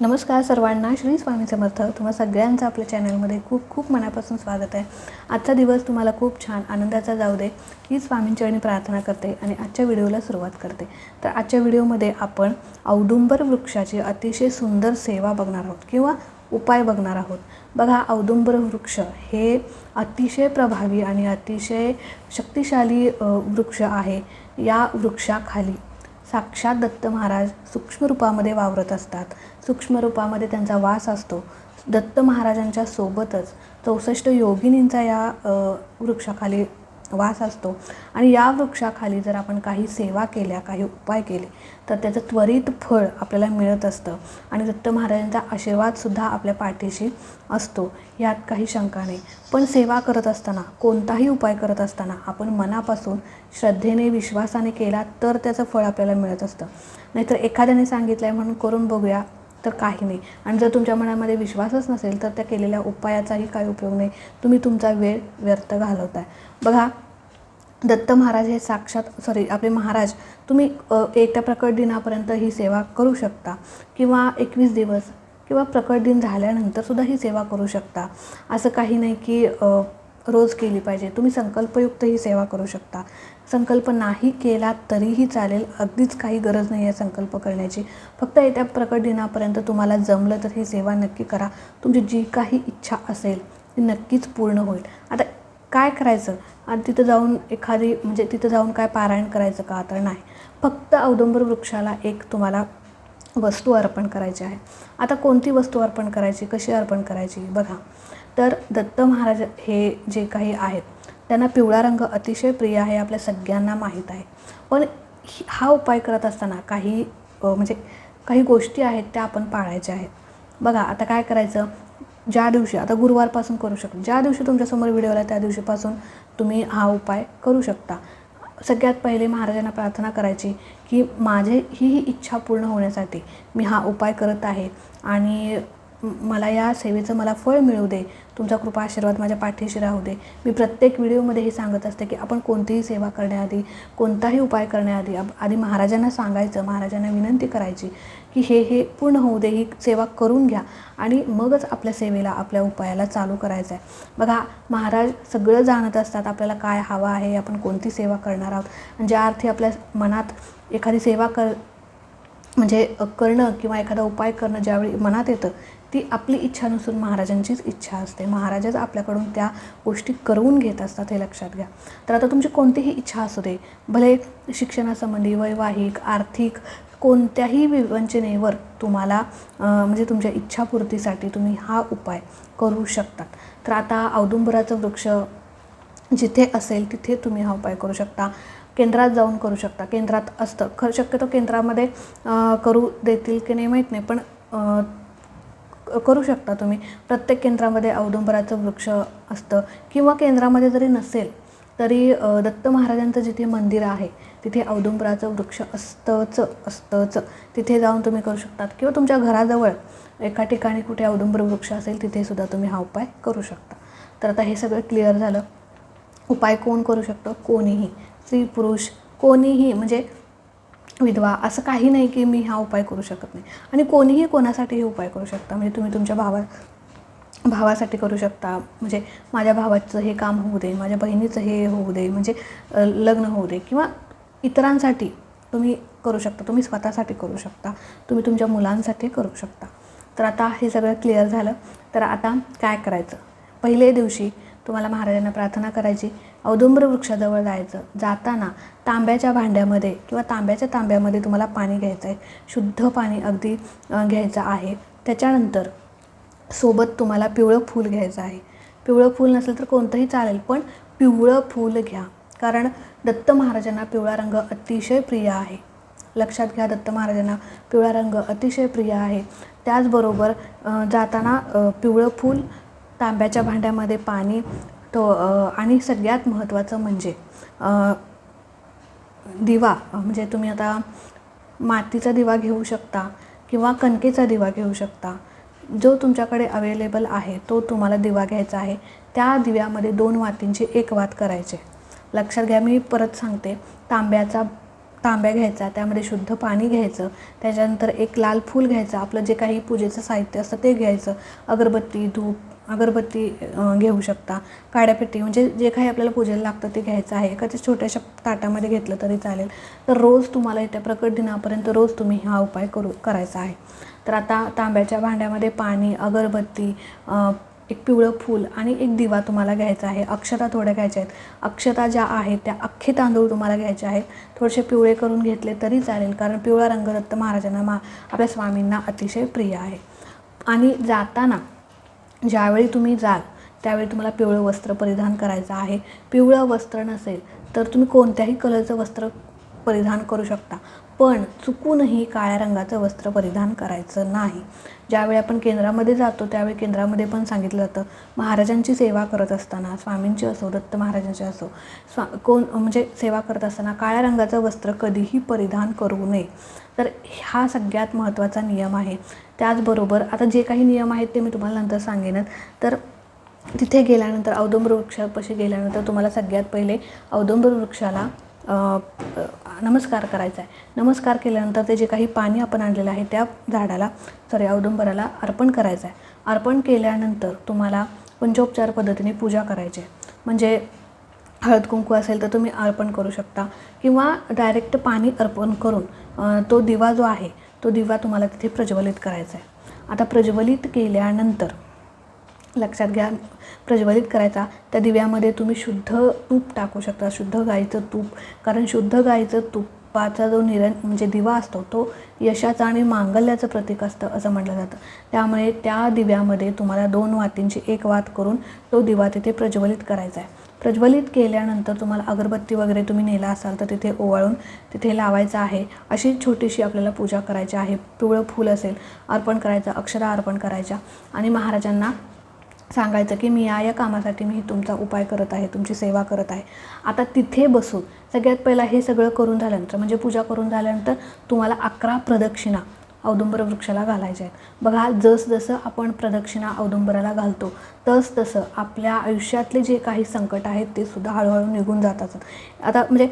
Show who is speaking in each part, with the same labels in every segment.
Speaker 1: नमस्कार सर्वांना श्री स्वामी समर्थ. तुम्हा सगळ्यांचं आपल्या चॅनलमध्ये खूप खूप मनापासून स्वागत आहे. आजचा दिवस तुम्हाला खूप छान आनंदाचा जाऊ दे ही आणि प्रार्थना करते आणि आजच्या व्हिडिओला सुरुवात करते. तर आजच्या व्हिडिओमध्ये आपण औदुंबर वृक्षाची अतिशय सुंदर सेवा बघणार आहोत किंवा उपाय बघणार आहोत. बघा औदुंबर वृक्ष हे अतिशय प्रभावी आणि अतिशय शक्तिशाली वृक्ष आहे. या वृक्षाखाली साक्षात दत्त महाराज सूक्ष्मरूपामध्ये वावरत असतात. सूक्ष्मरूपामध्ये त्यांचा वास असतो. दत्त महाराजांच्या सोबतच चौसष्ट योगिनींचा या वृक्षाखाली वास असतो. आणि या वृक्षाखाली जर आपण काही सेवा केल्या काही उपाय केले तर त्याचं त्वरित फळ आपल्याला मिळत असतं. आणि दत्त महाराजांचा आशीर्वादसुद्धा आपल्या पाठीशी असतो. यात काही शंका नाही. पण सेवा करत असताना कोणताही उपाय करत असताना आपण मनापासून श्रद्धेने विश्वासाने केला तर त्याचं फळ आपल्याला मिळत असतं. नाहीतर एखाद्याने सांगितलं आहे म्हणून करून बघूया. तर काही नाही. आणि जर तुमच्या मनामध्ये विश्वासच नसेल तर त्या केलेल्या उपायाचाही काही उपयोग नाही. तुम्ही तुमचा वेळ व्यर्थ घालवताय. बघा दत्त महाराज हे साक्षात सॉरी आपले महाराज तुम्ही येत्या प्रकट दिनापर्यंत ही सेवा करू शकता. किंवा एकवीस दिवस किंवा प्रकट दिन झाल्यानंतरसुद्धा ही सेवा करू शकता. असं काही नाही की रोज केली पाहिजे. तुम्ही संकल्पयुक्त ही सेवा करू शकता. संकल्प नाही केला तरीही चालेल. अगदीच काही गरज नाही आहे संकल्प करण्याची. फक्त येत्या प्रकट दिनापर्यंत तुम्हाला जमलं तर ही सेवा नक्की करा. तुमची जी काही इच्छा असेल ती नक्कीच पूर्ण होईल. आता काय करायचं? आणि तिथं जाऊन एखादी म्हणजे तिथं जाऊन काय पारायण करायचं का? तर नाही. फक्त औदंबर वृक्षाला एक तुम्हाला वस्तू अर्पण करायची आहे. आता कोणती वस्तू अर्पण करायची? कशी अर्पण करायची? बघा. तर दत्त महाराज हे जे काही आहेत त्यांना पिवळा रंग अतिशय प्रिय आहे आपल्या सगळ्यांना माहीत आहे. पण ही- हा उपाय करत असताना काही म्हणजे काही गोष्टी आहेत त्या आपण पाळायच्या आहेत. बघा आता काय करायचं? ज्या दिवशी आता गुरुवारपासून करू शकता. ज्या दिवशी तुमच्यासमोर व्हिडिओ आला त्या दिवशीपासून तुम्ही हा उपाय करू शकता. सगळ्यात पहिले महाराजांना प्रार्थना करायची की माझे ही ही इच्छा पूर्ण होण्यासाठी मी हा उपाय करत आहे. आणि मला या सेवेचं मला फळ मिळू दे. तुमचा कृपा आशीर्वाद माझ्या पाठीशी राहू दे. मी प्रत्येक व्हिडिओमध्ये हे सांगत असते की आपण कोणतीही सेवा करण्याआधी कोणताही उपाय करण्याआधी आधी महाराजांना सांगायचं महाराजांना विनंती करायची की हे हे पूर्ण होऊ दे ही सेवा करून घ्या आणि मगच आपल्या सेवेला आपल्या उपायाला चालू करायचं आहे. बघा महाराज सगळं जाणत असतात आपल्याला काय हवं आहे आपण कोणती सेवा करणार आहोत. ज्या अर्थी आपल्या मनात एखादी सेवा कर म्हणजे करणं किंवा एखादा उपाय करणं ज्यावेळी मनात येतं ती आपली इच्छा नसून महाराजांचीच इच्छा असते. महाराजच आपल्याकडून त्या गोष्टी करवून घेत असतात हे लक्षात घ्या. तर आता तुमची कोणतीही इच्छा असू दे भले शिक्षणासंबंधी वैवाहिक आर्थिक कोणत्याही विवंचनेवर तुम्हाला म्हणजे तुमच्या इच्छापूर्तीसाठी तुम्ही हा उपाय करू शकतात. तर आता औदुंबराचं वृक्ष जिथे असेल तिथे तुम्ही हा उपाय करू शकता. केंद्रात जाऊन करू शकता. केंद्रात असतं. खरं शक्यतो केंद्रामध्ये करू देतील की नाही माहीत नाही पण करू शकता तुम्ही. प्रत्येक केंद्रामध्ये औदुंबराचं वृक्ष असतं किंवा केंद्रामध्ये जरी नसेल तरी दत्त महाराजांचं जिथे मंदिर आहे तिथे औदुंबराचं वृक्ष असतंच असतंच. तिथे जाऊन तुम्ही करू शकतात. किंवा तुमच्या घराजवळ एका ठिकाणी कुठे औदुंबर वृक्ष असेल तिथेसुद्धा तुम्ही हा उपाय करू शकता. तर आता हे सगळं क्लिअर झालं. उपाय कोण करू शकतो? कोणीही. स्त्री पुरुष कोणीही. म्हणजे विधवा असं काही नाही की मी हा उपाय करू शकत नाही. आणि कोणीही कोणासाठी हे उपाय करू शकता. म्हणजे तुम्ही तुमच्या भावा भावासाठी करू शकता. म्हणजे माझ्या भावाचं हे काम होऊ दे माझ्या बहिणीचं हे होऊ दे म्हणजे लग्न होऊ दे किंवा इतरांसाठी तुम्ही करू शकता. तुम्ही स्वतःसाठी करू शकता. तुम्ही तुमच्या मुलांसाठी करू शकता. तर आता हे सगळं क्लिअर झालं. तर आता काय करायचं? पहिले दिवशी तुम्हाला महाराजांना प्रार्थना करायची. औदुंबर वृक्षाजवळ जायचं. जाताना तांब्याच्या भांड्यामध्ये किंवा तांब्याच्या तांब्यामध्ये तुम्हाला पाणी घ्यायचं आहे शुद्ध पाणी अगदी घ्यायचं आहे. त्याच्यानंतर सोबत तुम्हाला पिवळं फूल घ्यायचं आहे. पिवळं फूल नसेल तर कोणतंही चालेल पण पिवळं फूल घ्या. कारण दत्त महाराजांना पिवळा रंग अतिशय प्रिय आहे. लक्षात घ्या दत्त महाराजांना पिवळा रंग अतिशय प्रिय आहे. त्याचबरोबर जाताना पिवळं फूल तांब्याच्या भांड्यामध्ये पाणी तो आणि सगळ्यात महत्त्वाचं म्हणजे दिवा म्हणजे तुम्ही आता मातीचा दिवा घेऊ शकता किंवा कणकेचा दिवा घेऊ शकता. जो तुमच्याकडे अवेलेबल आहे तो तुम्हाला दिवा घ्यायचा आहे. त्या दिव्यामध्ये दोन वातींची एक वात करायचे. लक्षात घ्या मी परत सांगते. तांब्याचा तांब्या घ्यायचा त्यामध्ये शुद्ध पाणी घ्यायचं त्याच्यानंतर एक लाल फूल घ्यायचं आपलं जे काही पूजेचं साहित्य असतं ते घ्यायचं. अगरबत्ती धूप अगरबत्ती घेऊ शकता. काड्यापेटी म्हणजे जे काही आपल्याला पूजेला लागतं ते घ्यायचं आहे. एखाद्या छोट्याशा ताटामध्ये घेतलं तरी चालेल. तर रोज तुम्हाला येत्या प्रकट दिनापर्यंत रोज तुम्ही हा उपाय करू करायचा आहे. तर आता तांब्याच्या भांड्यामध्ये पाणी अगरबत्ती एक पिवळं फूल आणि एक दिवा तुम्हाला घ्यायचा आहे. अक्षता थोड्या घ्यायच्या आहेत. अक्षता ज्या आहेत त्या अख्खे तांदूळ तुम्हाला घ्यायचे आहेत. थोडेसे पिवळे करून घेतले तरी चालेल कारण पिवळा रंग दत्त महाराजांना मा आपल्या स्वामींना अतिशय प्रिय आहे. आणि जाताना ज्यावेळी तुम्ही जाल त्यावेळी तुम्हाला पिवळं वस्त्र परिधान करायचं आहे. पिवळं वस्त्र नसेल तर तुम्ही कोणत्याही कलरचं वस्त्र परिधान करू शकता. पण चुकूनही काळ्या रंगाचं वस्त्र परिधान करायचं नाही. ज्यावेळी आपण केंद्रामध्ये जातो त्यावेळी केंद्रामध्ये पण सांगितलं जातं महाराजांची सेवा करत असताना स्वामींची असो दत्त महाराजांची असो स्वा कोण म्हणजे सेवा करत असताना काळ्या रंगाचं वस्त्र कधीही परिधान करू नये. तर हा सगळ्यात महत्त्वाचा नियम आहे. त्याचबरोबर आता जे काही नियम आहेत ते मी तुम्हाला नंतर सांगेनच. तर तिथे गेल्यानंतर औदुंबर वृक्षापाशी गेल्यानंतर तुम्हाला सगळ्यात पहिले औदुंबर वृक्षाला नमस्कार करायचा आहे नमस्कार केल्यानंतर ते जे काही पाणी आपण आणलेलं आहे त्या झाडाला सॉरी औदुंबराला अर्पण करायचं आहे अर्पण केल्यानंतर तुम्हाला पंचोपचार पद्धतीने पूजा करायची आहे. म्हणजे हळद कुंकू असेल तर तुम्ही अर्पण करू शकता किंवा डायरेक्ट पाणी अर्पण करून तो दिवा जो आहे तो दिवा तुम्हाला तिथे प्रज्वलित करायचा आहे आता प्रज्वलित केल्यानंतर लक्षात घ्या प्रज्वलित करायचा. त्या दिव्यामध्ये तुम्ही शुद्ध तूप टाकू शकता शुद्ध गाईचं तूप. कारण शुद्ध गाईचं तुपाचा जो निरं म्हणजे दिवा असतो तो यशाचं आणि मांगल्याचं प्रतीक असतं असं म्हटलं जातं. त्यामुळे त्या दिव्यामध्ये तुम्हाला दोन वातींची एक वात करून तो दिवा तिथे प्रज्वलित करायचा आहे. प्रज्वलित केल्यानंतर तुम्हाला अगरबत्ती वगैरे तुम्ही नेला असाल तर तिथे ओवाळून तिथे लावायचं आहे. अशी छोटीशी आपल्याला पूजा करायची आहे. पिवळं फूल असेल अर्पण करायचं अक्षरा अर्पण करायच्या. आणि महाराजांना सांगायचं की मी या या कामासाठी मी तुमचा उपाय करत आहे तुमची सेवा करत आहे. आता तिथे बसून सगळ्यात पहिला हे सगळं करून झाल्यानंतर म्हणजे पूजा करून झाल्यानंतर तुम्हाला अकरा प्रदक्षिणा औदुंबर वृक्षाला घालायच्या आहेत. बघा जसजसं आपण प्रदक्षिणा औदुंबराला घालतो तस तसं आपल्या आयुष्यातले जे काही संकट आहेत ते सुद्धा हळूहळू निघून जातात. आता म्हणजे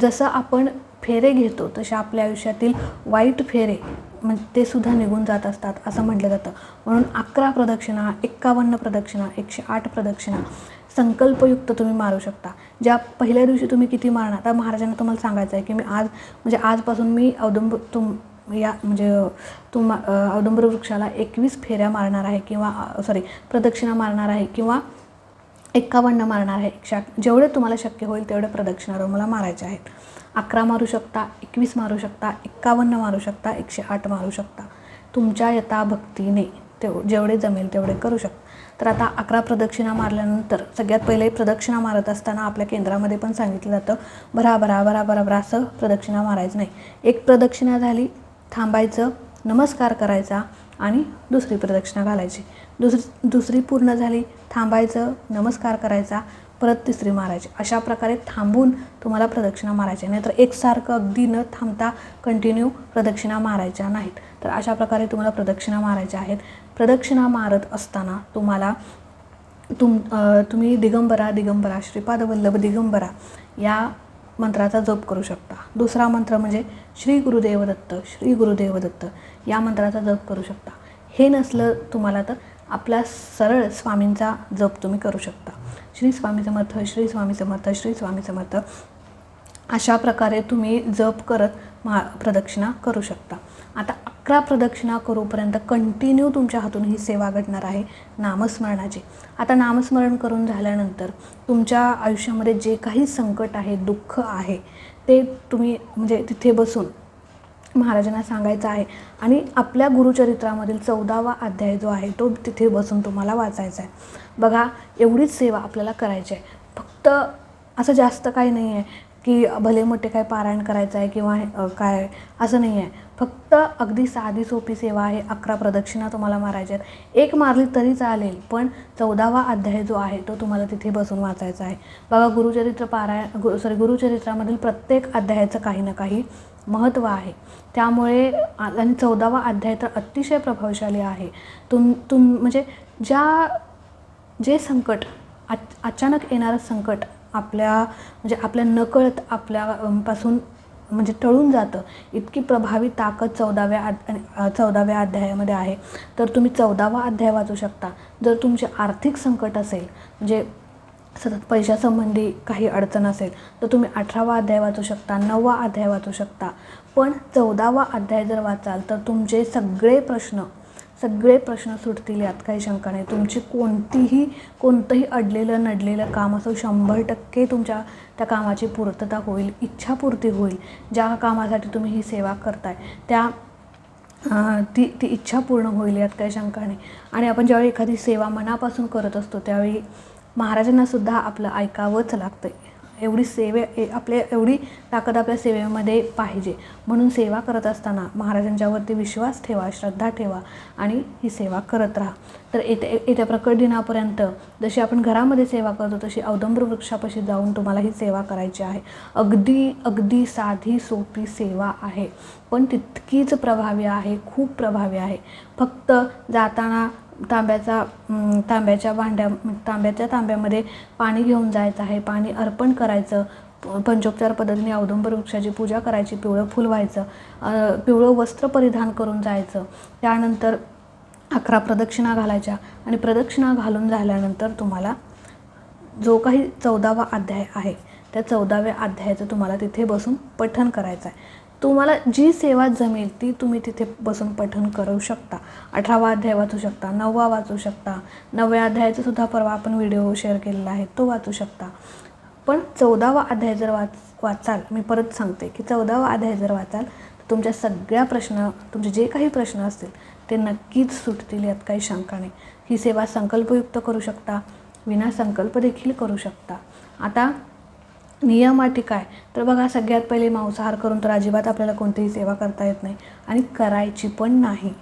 Speaker 1: जसं आपण फेरे घेतो तसे आपल्या आयुष्यातील वाईट फेरे म्हणजे ते सुद्धा निघून जात असतात असं म्हटलं जातं. म्हणून अकरा प्रदक्षिणा एक्कावन्न प्रदक्षिणा एकशे आठ प्रदक्षिणा संकल्पयुक्त तुम्ही मारू शकता. ज्या पहिल्या दिवशी तुम्ही किती मारणार तर महाराजांना तुम्हाला सांगायचं आहे की मी आज म्हणजे आजपासून मी औदुंब तुम या म्हणजे तुम औदुंबर वृक्षाला एकवीस फेऱ्या मारणार आहे किंवा सॉरी प्रदक्षिणा मारणार आहे किंवा एक्कावन्न मारणार आहे. एकशे आठ जेवढे तुम्हाला शक्य होईल तेवढे प्रदक्षिणावर मला मारायचे आहेत. अकरा मारू शकता एकवीस मारू शकता एक्कावन्न मारू शकता एकशे आठ मारू शकता. तुमच्या यथाभक्तीने तेव जेवढे जमेल तेवढे करू शकता. तर आता अकरा प्रदक्षिणा मारल्यानंतर सगळ्यात पहिले प्रदक्षिणा मारत असताना आपल्या केंद्रामध्ये पण सांगितलं जातं भरा भरा भरा भरा भरा असं प्रदक्षिणा मारायचं नाही. एक प्रदक्षिणा झाली थांबायचं नमस्कार करायचा आणि दुसरी प्रदक्षिणा घालायची. दुसरी दुसरी पूर्ण झाली थांबायचं नमस्कार करायचा परत तिसरी मारायची. अशा प्रकारे थांबून तुम्हाला प्रदक्षिणा मारायच्या नाहीतर एकसारखं अगदी न थांबता कंटिन्यू प्रदक्षिणा मारायच्या नाहीत. तर अशा प्रकारे तुम्हाला प्रदक्षिणा मारायच्या आहेत. प्रदक्षिणा मारत असताना तुम्हाला तुम तुम्ही दिगंबरा दिगंबरा श्रीपादवल्लभ दिगंबरा या मंत्राचा जप करू शकता. दुसरा मंत्र म्हणजे श्री गुरुदेवदत्त श्री गुरुदेवदत्त या मंत्राचा जप करू शकता. हे नसलं तुम्हाला तर आपला सरळ स्वामींचा जप तुम्ही करू शकता. श्री स्वामी समर्थ श्री स्वामी समर्थ श्री स्वामी समर्थ. अशा प्रकारे तुम्ही जप करत मा प्रदक्षिणा करू शकता. आता अकरा प्रदक्षिणा करूपर्यंत कंटिन्यू तुमच्या हातून ही सेवा घडणार आहे नामस्मरणाची. आता नामस्मरण करून झाल्यानंतर तुमच्या आयुष्यामध्ये जे काही संकट आहे दुःख आहे ते तुम्ही म्हणजे तिथे बसून महाराजांना सांगायचं आहे. आणि आपल्या गुरुचरित्रामधील चौदावा अध्याय जो आहे तो तिथे बसून तुम्हाला वाचायचा आहे. बघा एवढीच सेवा आपल्याला करायची आहे. फक्त असं जास्त काही नाही आहे की भले मोठे काय पारायण करायचं आहे किंवा काय असं नाही आहे फक्त अगदी साधी सोपी सेवा आहे अकरा प्रदक्षिणा तुम्हाला मारायच्या आहेत. एक मारली तरी चालेल पण चौदावा अध्याय जो आहे तो तुम्हाला तिथे बसून वाचायचा आहे. बघा गुरुचरित्र पारायण गु सॉरी गुरुचरित्रामधील प्रत्येक अध्यायाचं काही ना काही महत्त्व आहे. त्यामुळे आणि चौदावा अध्याय तर अतिशय प्रभावशाली आहे. तुम तुम म्हणजे ज्या जे संकट आ अचानक येणारं संकट आपल्या म्हणजे आपल्या नकळत आपल्यापासून म्हणजे टळून जातं इतकी प्रभावी ताकद चौदाव्या अध चौदाव्या अध्यायामध्ये आहे. तर तुम्ही चौदावा अध्याय वाचू शकता. जर तुमचे आर्थिक संकट असेल म्हणजे सतत पैशासंबंधी काही अडचण असेल तर तुम्ही अठरावा अध्याय वाचू शकता नववा अध्याय वाचू शकता. पण चौदावा अध्याय जर वाचाल तर तुमचे सगळे प्रश्न सगळे प्रश्न सुटतील यात काही शंका नाही. तुमची कोणतीही कोणतंही अडलेलं नडलेलं काम असो शंभर टक्के तुमच्या त्या कामाची पूर्तता होईल इच्छापूर्ती होईल. ज्या कामासाठी तुम्ही ही सेवा करताय त्या ती ती इच्छा पूर्ण होईल यात काही शंका नाही. आणि आपण ज्यावेळी एखादी सेवा मनापासून करत असतो त्यावेळी महाराजांनासुद्धा आपलं ऐकावंच लागतं एवढी सेवे ए- आपल्या एवढी ताकद आपल्या सेवेमध्ये पाहिजे. म्हणून सेवा करत असताना महाराजांच्यावरती विश्वास ठेवा श्रद्धा ठेवा आणि ही सेवा करत राहा. तर येत्या येत्या प्रकट दिनापर्यंत जशी आपण घरामध्ये सेवा करतो तशी औदंबर वृक्षापाशी जाऊन तुम्हाला ही सेवा करायची आहे. अगदी अगदी साधी सोपी सेवा आहे. पण तितकीच प्रभावी आहे खूप प्रभावी आहे. फक्त जाताना तांब्याचा तांब्याच्या भांड्या तांब्याच्या तांब्यामध्ये पाणी घेऊन जायचं आहे. पाणी अर्पण करायचं. प- पंचोपचार पद्धतीने औदुंबर वृक्षाची पूजा करायची. पिवळं फुल व्हायचं. पिवळं वस्त्र परिधान करून जायचं. त्यानंतर अकरा प्रदक्षिणा घालायच्या आणि प्रदक्षिणा घालून झाल्यानंतर तुम्हाला जो काही चौदावा अध्याय आहे त्या चौदाव्या अध्यायाचं तुम्हाला तिथे बसून पठण करायचं आहे. तुम्हाला जी सेवा जमेल ती तुम्ही तिथे बसून पठन करू शकता. अठरावा अध्याय वाचू शकता नववा वाचू शकता. नवव्या अध्यायाचा सुद्धा परवा आपण व्हिडिओ शेअर केलेला आहे तो वाचू शकता. पण चौदावा अध्याय जर वाच वाचाल मी परत सांगते की चौदावा अध्याय जर वाचाल तर तुमच्या सगळ्या प्रश्न तुमचे जे काही प्रश्न असतील ते नक्कीच सुटतील यात काही शंका नाही. ही सेवा संकल्पयुक्त करू शकता विना संकल्प देखील करू शकता. आता नियम अटी काय? तर बघा सगळ्यात पहिले मांसाहार करून तर अजिबात आपल्याला कोणतीही सेवा करता येत नाही आणि करायची पण नाही.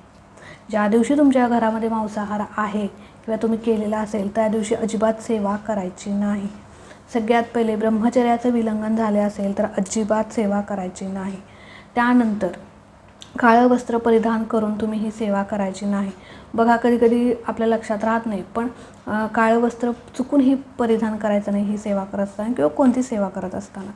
Speaker 1: ज्या दिवशी तुमच्या घरामध्ये मांसाहार आहे किंवा तुम्ही केलेला असेल त्या दिवशी अजिबात सेवा करायची नाही. सगळ्यात पहिले ब्रह्मचर्याचं विलंघन झाले असेल तर अजिबात सेवा करायची नाही. त्यानंतर काळं वस्त्र परिधान करून तुम्ही ही सेवा करायची नाही. बघा कधी कधी आपल्या लक्षात राहत नाही पण काळं वस्त्र चुकून ही परिधान करायचं नाही ही सेवा करत असताना किंवा कोणती सेवा करत असताना.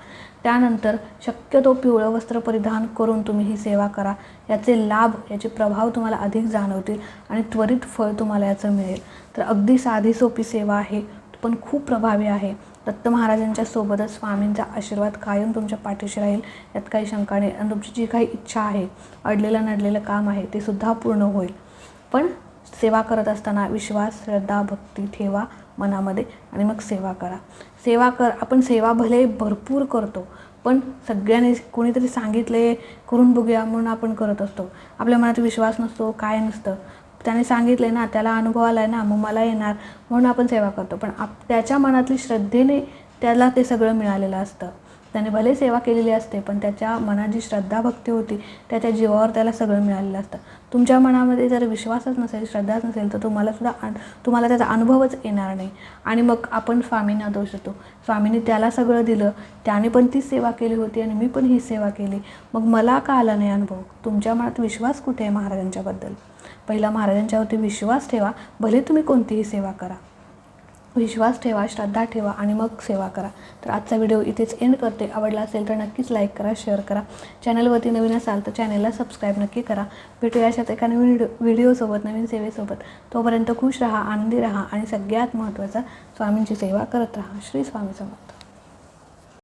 Speaker 1: त्यानंतर शक्यतो पिवळं वस्त्र परिधान करून तुम्ही ही सेवा करा. याचे लाभ याचे प्रभाव तुम्हाला अधिक जाणवतील आणि त्वरित फळ तुम्हाला याचं मिळेल. तर अगदी साधी सोपी सेवा आहे पण खूप प्रभावी आहे. दत्त महाराजांच्या सोबतच स्वामींचा आशीर्वाद कायम तुमच्या पाठीशी राहील. यात काही शंका नाही. आणि तुमची जी काही इच्छा आहे अडलेलं नडलेलं काम आहे ते सुद्धा पूर्ण होईल. पण सेवा करत असताना विश्वास श्रद्धा भक्ती ठेवा मनामध्ये आणि मग सेवा करा. सेवा कर. आपण सेवा भले भरपूर करतो पण सगळ्यांनी कोणीतरी सांगितले करून बघूया म्हणून आपण करत असतो. आपल्या मनात विश्वास नसतो काय नसतं. त्याने सांगितले ना त्याला अनुभव आला आहे ना मग मला येणार म्हणून आपण सेवा करतो. पण आप त्याच्या मनातली श्रद्धेने त्याला ते सगळं मिळालेलं असतं. त्याने भले सेवा केलेली असते पण त्याच्या मनात जी श्रद्धा भक्ती होती त्याच्या जीवावर त्याला सगळं मिळालेलं असतं. तुमच्या मनामध्ये जर विश्वासच नसेल श्रद्धाच नसेल तर तुम्हाला सुद्धा तुम्हाला त्याचा अनुभवच येणार नाही. आणि मग आपण स्वामींना दोष देतो. स्वामींनी त्याला सगळं दिलं त्याने पण ती सेवा केली होती आणि मी पण ही सेवा केली. मग मला का आला नाही अनुभव? तुमच्या मनात विश्वास कुठे आहे महाराजांच्याबद्दल? पहिला महाराजांच्यावरती विश्वास ठेवा. भले तुम्ही कोणतीही सेवा करा. विश्वास ठेवा श्रद्धा ठेवा आणि मग सेवा करा. तर आजचा व्हिडिओ इथेच एंड करते. आवडला असेल तर नक्कीच लाईक करा शेअर करा. चॅनलवरती नवीन असाल तर चॅनलला सबस्क्राईब नक्की करा. भेटूया अशात एका नवीन व्हिडिओ व्हिडिओसोबत नवीन सेवेसोबत. तोपर्यंत खुश राहा आनंदी राहा आणि सगळ्यात महत्त्वाचा स्वामींची सेवा करत राहा. श्री स्वामी समर्थ.